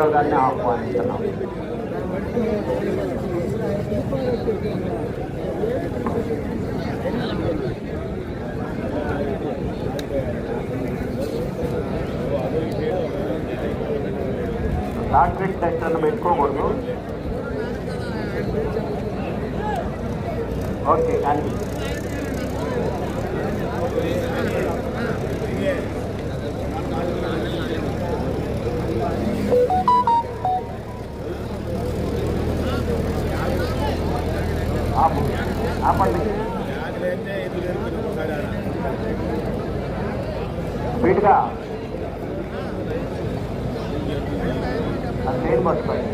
నాగేశ్వరరావు గారిని ఆహ్వానిస్తున్నాం డాక్టరేట్ సెక్టర్ను పెట్టుకోకూడదు ఓకే కానీ పట్టుకోండి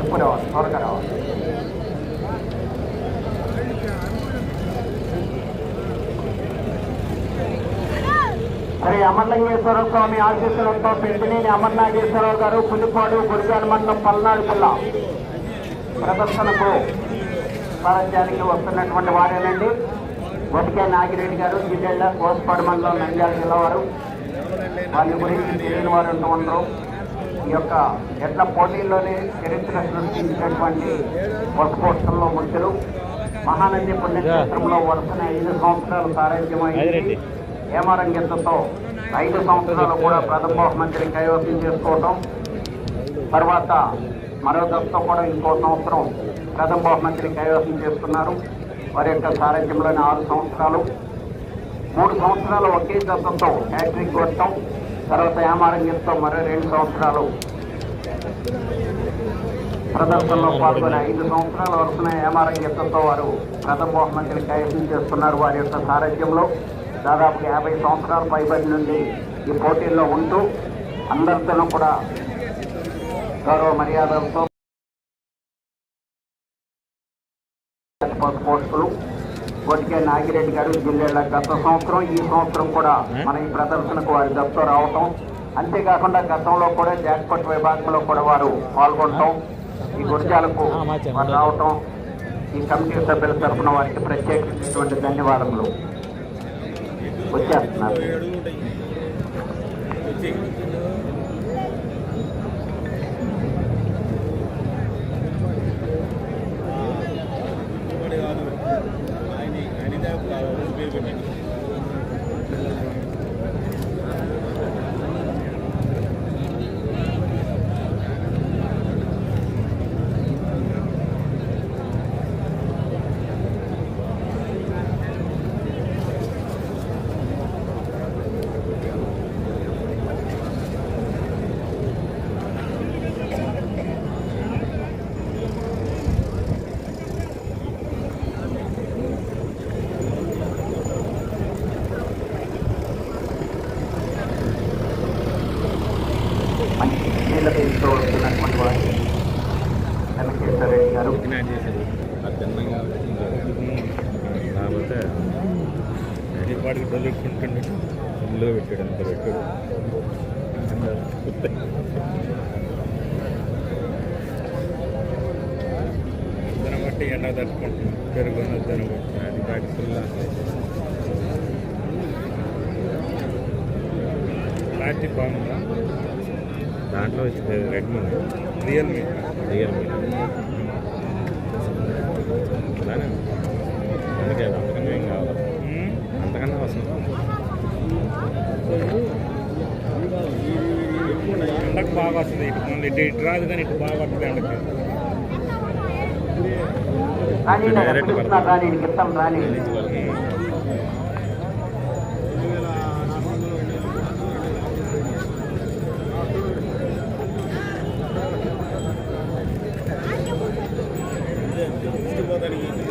ఎప్పుడు రావాలి త్వరగా రావాలి అరే అమర్లింగేశ్వర స్వామి ఆశీస్సులతో పెంపినేని అమర్నాగేశ్వరరావు గారు పులిపాడు గురిజాల మండలం పల్నాడు జిల్లా. ప్రదర్శనకు సారథ్యానికి వస్తున్నటువంటి వారేనండి. బొటికే నాగిరెడ్డి గారు జిల్లా కోసపాడు మండలం నంద్యాల జిల్లా వారు. వారి గురించి తెలియని వారు ఉంటూ ఉండరు. ఈ యొక్క ఎట్ల పోటీల్లోనే చరిత్ర సృష్టించినటువంటి వర్షపోత్సవంలో ముఖ్యులు. మహానంది పుణ్యక్షేత్రంలో వరుసన ఐదు సంవత్సరాలు సారథ్యమైంది. హేమరంగెత్తతో ఐదు సంవత్సరాలు కూడా ప్రథమ బహుమంత్రిని కైవసం చేసుకోవటం. తర్వాత మరో దశతో కూడా ఇంకో సంవత్సరం ప్రథమ బహుమంత్రిని కైవసం చేసుకున్నారు వారి యొక్క సారథ్యంలోని ఆరు సంవత్సరాలు. మూడు సంవత్సరాలు ఒకే దశతో హ్యాట్రిక్ కొట్టడం. తర్వాత యామారంగంతో మరో రెండు సంవత్సరాలు ప్రదర్శనలో పాల్గొని ఐదు సంవత్సరాల వరుసన యామారంగంతో వారు ప్రథమ బహుమంత్రిని కైవసం చేస్తున్నారు. వారి యొక్క సారథ్యంలో దాదాపు యాభై సంవత్సరాల పైబడి నుండి ఈ పోటీల్లో ఉంటూ అందరితోనూ కూడా గౌరవ మర్యాదలతో పోస్టులు కొట్టికే నాగిరెడ్డి గారు జిల్లాల గత సంవత్సరం ఈ సంవత్సరం కూడా మన ఈ ప్రదర్శనకు వారి దత్తో రావటం. అంతేకాకుండా గతంలో కూడా జాక్పట్ విభాగంలో కూడా వారు పాల్గొనటం. ఈ గుర్జాలకు వారు రావటం. ఈ కమిటీ సభ్యుల తరఫున వారికి ప్రత్యేకించినటువంటి ధన్యవాదములు. వచ్చేస్తున్నారు. మంచి వాడికి తొలగించుకుంటుండే ఇందులో పెట్టాడు అంత పెట్టాడు. దాన్ని బట్టి ఎండ తట్టుకుంటుంది పెరుగు దాన్ని బట్టి అది బాటి ఫుల్ ప్లాస్టిక్ బాగుందా? దాంట్లో రెడ్మీ. రియల్మీ. రియల్మీ. బాగా వస్తుంది ఇటు ఇటు ఇటు రాదు కానీ ఇటు బాగా వస్తుంది ఎండకి డైరెక్ట్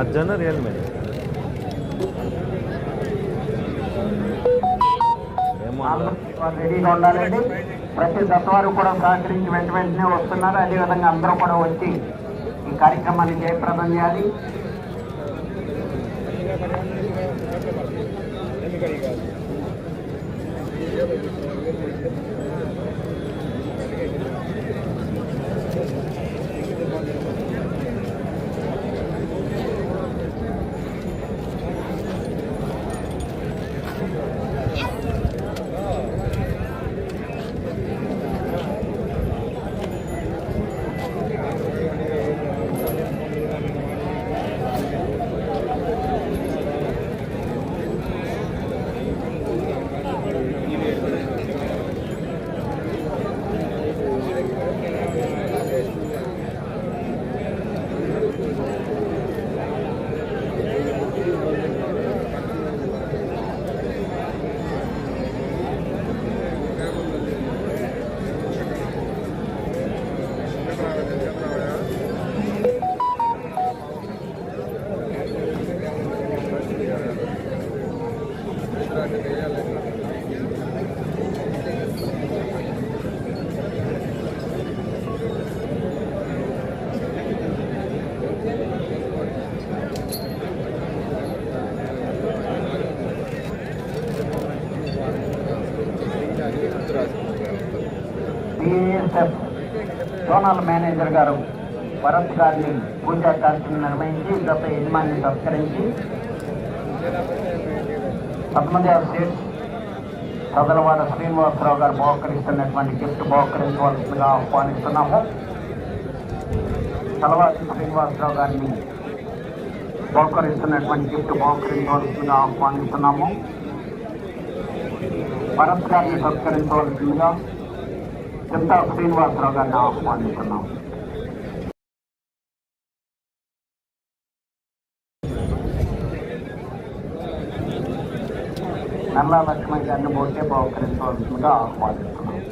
అర్జున్ రియల్మీ రెడీగా ఉండాలండి. ప్రతి దశవారు కూడా సహకరించి వెంట వెంటనే వస్తున్నారు. అదేవిధంగా అందరూ కూడా వచ్చి ఈ కార్యక్రమాన్ని జయప్రదం చేయాలి. బిఎస్ఎఫ్ జోనల్ మేనేజర్ గారు భరత్ గారిని పూజా కార్యక్రమం నిర్వహించి గత యజమాన్ని సత్కరించి పద్మదేవ స్టేట్స్ సదలవాడ శ్రీనివాసరావు గారు బహుకరిస్తున్నటువంటి గిఫ్ట్ బహుకరించవలసిందిగా ఆహ్వానిస్తున్నాము. తలవాటి శ్రీనివాసరావు గారిని బహుకరిస్తున్నటువంటి గిఫ్ట్ బహుకరించవలసిందిగా ఆహ్వానిస్తున్నాము. భరత్ గారిని సత్కరించవలసిందిగా చింతా శ్రీనివాసరావు గారిని ఆహ్వానిస్తున్నాం నల్లా లక్ష్మణ్ గారిని పోతే బహుకరించవలసిందిగా ఆహ్వానిస్తున్నాం.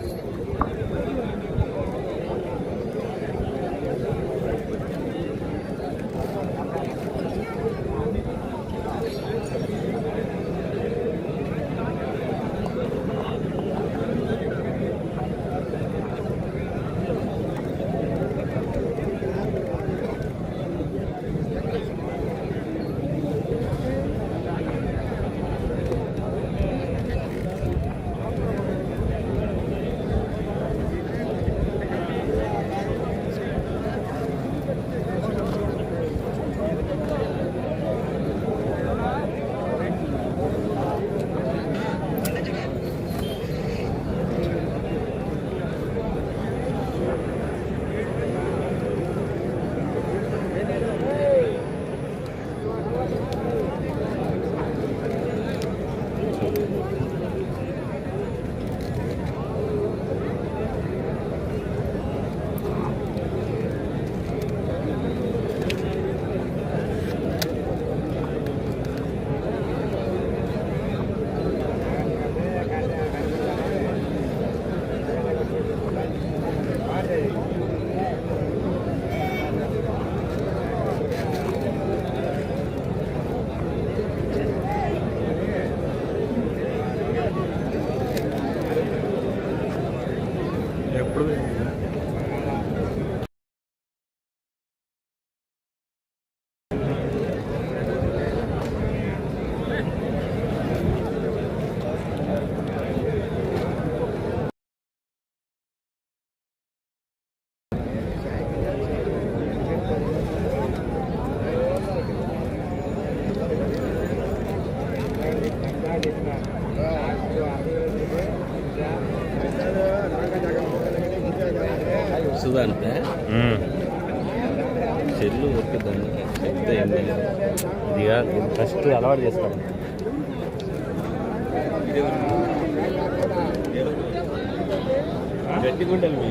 ఇది ఫస్ట్ అలవాటు చేసుకోండి గట్టిగుండాలి మీ.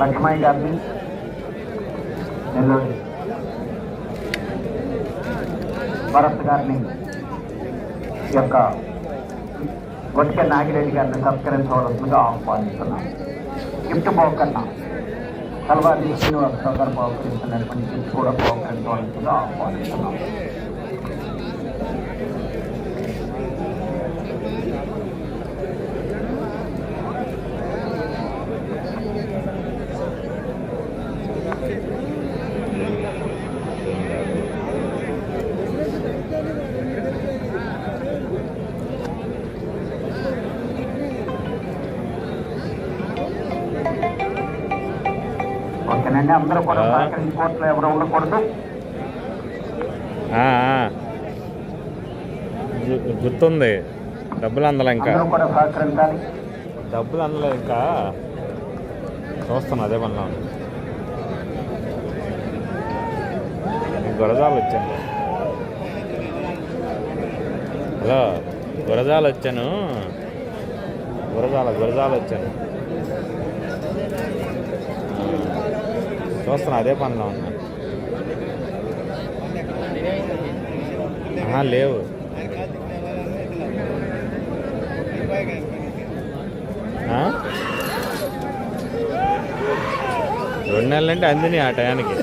లక్ష్మయ్య గారిని నెల్లూరు భరత్ గారిని యొక్క గొట్టిక నాగిరెడ్డి గారిని సత్కరించవలసిందిగా ఆహ్వానిస్తున్నాను గిఫ్ట్ పోకన్నా కలవారి శ్రీనివాసరావు గారు పోకరిస్తున్నటువంటి గిఫ్ట్ కూడా బహుకరించవలసిందిగా ఆహ్వానిస్తున్నాను అందరూ కూడా. సహకరించుకోవట్లో ఎవరు ఉండకూడదు. గుర్తుంది. డబ్బులు అందలే ఇంకా. కూడా సహకరించాలి. డబ్బులు అందలే ఇంకా. చూస్తున్నా అదే పనిలో గురజాలు వచ్చాను. హలో గురజాలు వచ్చాను. గురజాల గురజాల వచ్చాను. చూస్తున్నా అదే పనిలో ఉన్నా. లేవు? రెండు నెలలంటే అందిని ఆ టయానికి.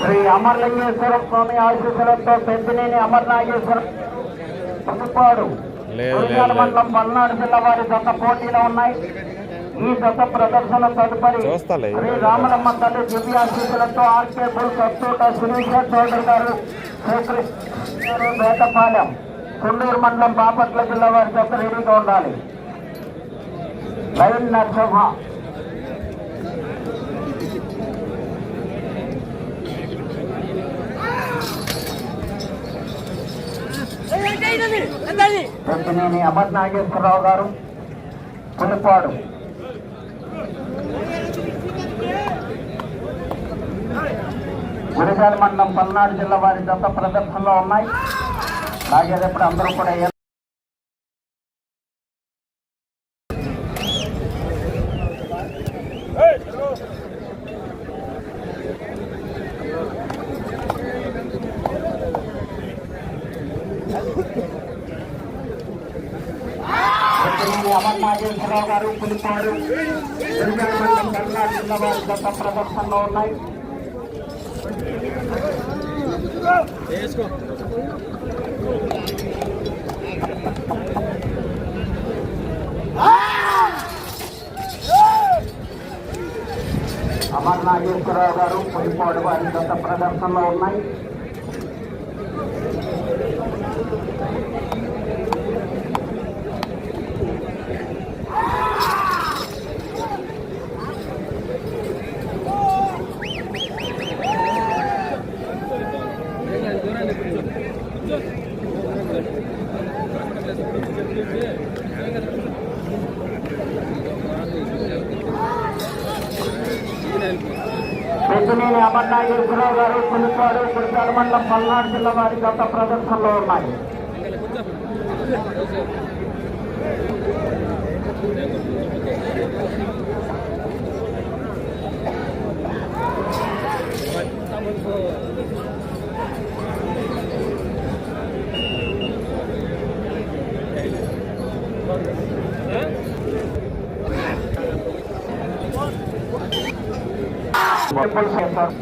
శ్రీ అమర్లింగేశ్వర స్వామి ఆశీస్సులతో పెద్దినేని అమర్నాగేశ్వర పుదుపాడు. మండలం పల్నాడు జిల్లా వారి జత పోటీలో ఉన్నాయి. ఈ జత ప్రదర్శన తదుపరి. శ్రీ రామలమ్మ తల్లి దివ్యాశీస్సులతో ఆర్కే బుల్ కస్తూట శిరీష చౌదరి గారు శ్రీకృష్ణ వేటపాలెం కుండూరు మండలం బాపట్ల జిల్లా వారి జత రెడీగా ఉండాలి లైన్ నరసింహ పెద్దినేని అమర్ నాగేశ్వరరావు గారు పులిపాడు గురిజాల మండలం పల్నాడు జిల్లా వారి జత ప్రదర్శనలో ఉన్నాయి. లాగేటప్పుడు అందరూ కూడా అమర్నాథేశ్వరరావు గారు పులిపాడు గత వారి ప్రదర్శనలో ఉన్నాయి. అమర్నాథేశ్వరరావు గారు పులిపాడు వారి గత ప్రదర్శనలో ఉన్నాయి. మండలం పల్నాడు జిల్లా వారి గత ప్రదర్శనలో ఉన్నాయి ట్రిపుల్ చేశారు